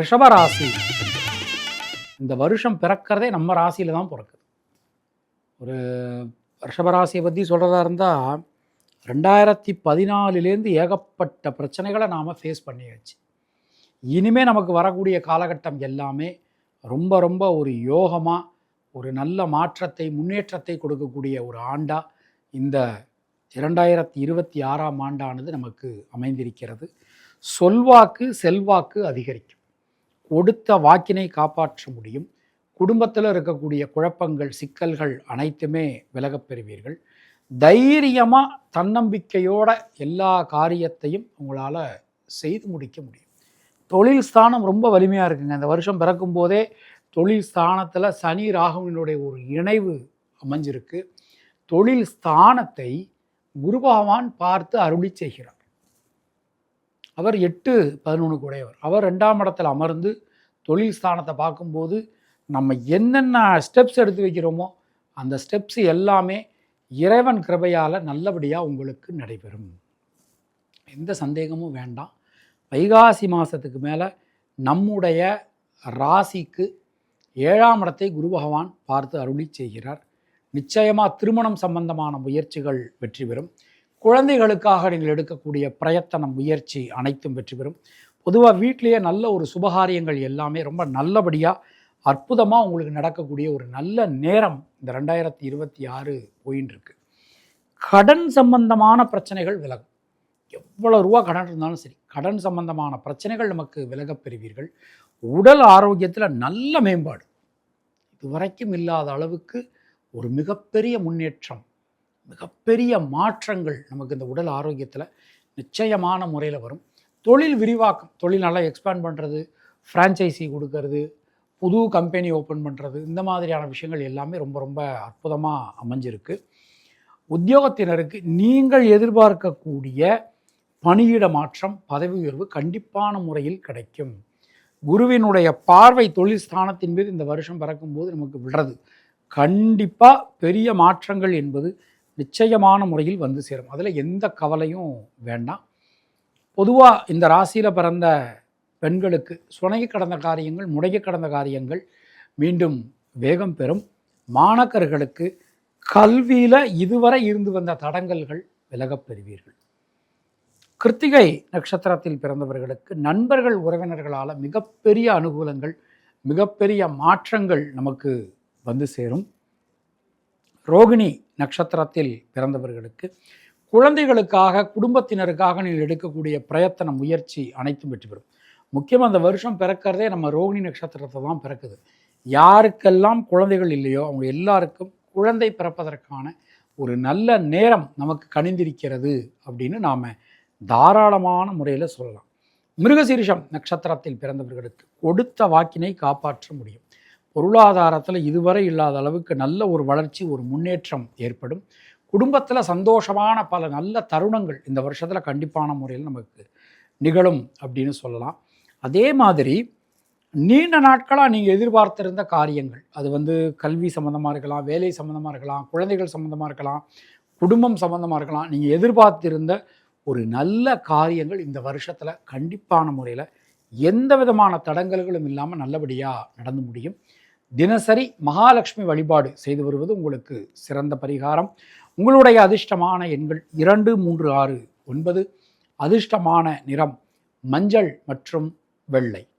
ரிஷபராசி. இந்த வருஷம் பிறக்கிறதே நம்ம ராசியில தான் பிறக்குது. ஒரு ரிஷபராசியை பற்றி சொல்கிறதா இருந்தால் ரெண்டாயிரத்தி பதினாலுலேருந்து ஏகப்பட்ட பிரச்சனைகளை நாம் ஃபேஸ் பண்ணியாச்சு. இனிமேல் நமக்கு வரக்கூடிய காலகட்டம் எல்லாமே ரொம்ப ரொம்ப ஒரு யோகமாக ஒரு நல்ல மாற்றத்தை முன்னேற்றத்தை கொடுக்கக்கூடிய ஒரு ஆண்டாக இந்த இரண்டாயிரத்தி இருபத்தி ஆறாம் ஆண்டானது நமக்கு அமைந்திருக்கிறது. சொல்வாக்கு செல்வாக்கு அதிகரிக்கும். கொடுத்த வாக்கினை காப்பாற்ற முடியும். குடும்பத்தில் இருக்கக்கூடிய குழப்பங்கள் சிக்கல்கள் அனைத்துமே விலகப் பெறுவீர்கள். தைரியமாக தன்னம்பிக்கையோட எல்லா காரியத்தையும் உங்களால் செய்து முடிக்க முடியும். தொழில் ஸ்தானம் ரொம்ப வலிமையாக இருக்குங்க. இந்த வருஷம் பிறக்கும் போதே தொழில் ஸ்தானத்தில் சனி ராகுவினுடைய ஒரு இணைவு அமைஞ்சிருக்கு. தொழில் ஸ்தானத்தை குரு பகவான் பார்த்து அருளி செய்கிறார். அவர் எட்டு பதினொன்று உடையவர். அவர் ரெண்டாம் இடத்துல அமர்ந்து தொழில் ஸ்தானத்தை பார்க்கும்போது நம்ம என்னென்ன ஸ்டெப்ஸ் எடுத்து வைக்கிறோமோ அந்த ஸ்டெப்ஸ் எல்லாமே இறைவன் கிருபையால் நல்லபடியாக உங்களுக்கு நடைபெறும். எந்த சந்தேகமும் வேண்டாம். வைகாசி மாதத்துக்கு மேலே நம்முடைய ராசிக்கு ஏழாம் இடத்தை குரு பகவான் பார்த்து அருளி செய்கிறார். நிச்சயமாக திருமணம் சம்பந்தமான முயற்சிகள் வெற்றி பெறும். குழந்தைகளுக்காக நீங்கள் எடுக்கக்கூடிய பிரயத்தனம் முயற்சி அனைத்தும் வெற்றி பெறும். பொதுவாக வீட்டிலேயே நல்ல ஒரு சுபகாரியங்கள் எல்லாமே ரொம்ப நல்லபடியாக அற்புதமாக உங்களுக்கு நடக்கக்கூடிய ஒரு நல்ல நேரம் இந்த ரெண்டாயிரத்தி இருபத்தி ஆறு போயின்னு இருக்கு. கடன் சம்பந்தமான பிரச்சனைகள் விலகும். எவ்வளோ ரூபா கடன் இருந்தாலும் சரி கடன் சம்பந்தமான பிரச்சனைகள் நமக்கு விலகப் பெறுவீர்கள். உடல் ஆரோக்கியத்தில் நல்ல மேம்பாடு. இதுவரைக்கும் இல்லாத அளவுக்கு ஒரு மிகப்பெரிய முன்னேற்றம் மிகப்பெரிய மாற்றங்கள் நமக்கு இந்த உடல் ஆரோக்கியத்தில் நிச்சயமான முறையில் வரும். தொழில் விரிவாக்கம் தொழில் நல்லா எக்ஸ்பேண்ட் பண்ணுறது ஃப்ரான்ச்சைசி கொடுக்கறது புது கம்பெனி ஓப்பன் பண்ணுறது இந்த மாதிரியான விஷயங்கள் எல்லாமே ரொம்ப ரொம்ப அற்புதமாக அமைஞ்சிருக்கு. உத்தியோகத்தினருக்கு நீங்கள் எதிர்பார்க்கக்கூடிய பணியிட மாற்றம் பதவி உயர்வு கண்டிப்பான முறையில் கிடைக்கும். குருவினுடைய பார்வை தொழில் ஸ்தானத்தின் மீது இந்த வருஷம் பறக்கும்போது நமக்கு விடுறது. கண்டிப்பாக பெரிய மாற்றங்கள் என்பது நிச்சயமான முறையில் வந்து சேரும். அதில் எந்த கவலையும் வேண்டாம். பொதுவாக இந்த ராசியில் பிறந்த பெண்களுக்கு சுனைய கடந்த காரியங்கள் முடைய கடந்த காரியங்கள் மீண்டும் வேகம் பெறும். மாணக்கர்களுக்கு கல்வியில் இதுவரை இருந்து வந்த தடங்கல்கள் விலகப் பெறுவீர்கள். கிருத்திகை நட்சத்திரத்தில் பிறந்தவர்களுக்கு நண்பர்கள் உறவினர்களால் மிகப்பெரிய அனுகூலங்கள் மிகப்பெரிய மாற்றங்கள் நமக்கு வந்து சேரும். ரோகிணி நட்சத்திரத்தில் பிறந்தவர்களுக்கு குழந்தைகளுக்காக குடும்பத்தினருக்காக நீங்கள் எடுக்கக்கூடிய பிரயத்தன முயற்சி அனைத்தும் வெற்றி பெறும். முக்கியமாக அந்த வருஷம் பிறக்கிறதே நம்ம ரோகிணி நட்சத்திரத்தை தான் பிறக்குது. யாருக்கெல்லாம் குழந்தைகள் இல்லையோ அவங்க எல்லாருக்கும் குழந்தை பிறப்பதற்கான ஒரு நல்ல நேரம் நமக்கு கணிந்திருக்கிறது அப்படின்னு நாம் தாராளமான முறையில் சொல்லலாம். மிருகசீரிஷம் நட்சத்திரத்தில் பிறந்தவர்களுக்கு கொடுத்த வாக்கினை காப்பாற்ற முடியும். பொருளாதாரத்தில் இதுவரை இல்லாத அளவுக்கு நல்ல ஒரு வளர்ச்சி ஒரு முன்னேற்றம் ஏற்படும். குடும்பத்தில் சந்தோஷமான பல நல்ல தருணங்கள் இந்த வருஷத்தில் கண்டிப்பான முறையில் நமக்கு நிகழும் அப்படின்னு சொல்லலாம். அதே மாதிரி நீண்ட நாட்களாக நீங்கள் எதிர்பார்த்திருந்த காரியங்கள் அது வந்து கல்வி சம்மந்தமாக இருக்கலாம் வேலை சம்மந்தமாக இருக்கலாம் குழந்தைகள் சம்மந்தமாக இருக்கலாம் குடும்பம் சம்மந்தமாக இருக்கலாம் நீங்கள் எதிர்பார்த்திருந்த ஒரு நல்ல காரியங்கள் இந்த வருஷத்தில் கண்டிப்பான முறையில் எந்த விதமான தடங்கல்களும் இல்லாமல் நல்லபடியாக நடந்து முடியும். தினசரி மகாலட்சுமி வழிபாடு செய்து வருவது உங்களுக்கு சிறந்த பரிகாரம். உங்களுடைய அதிர்ஷ்டமான எண்கள் இரண்டு மூன்று ஆறு ஒன்பது. அதிர்ஷ்டமான நிறம் மஞ்சள் மற்றும் வெள்ளை.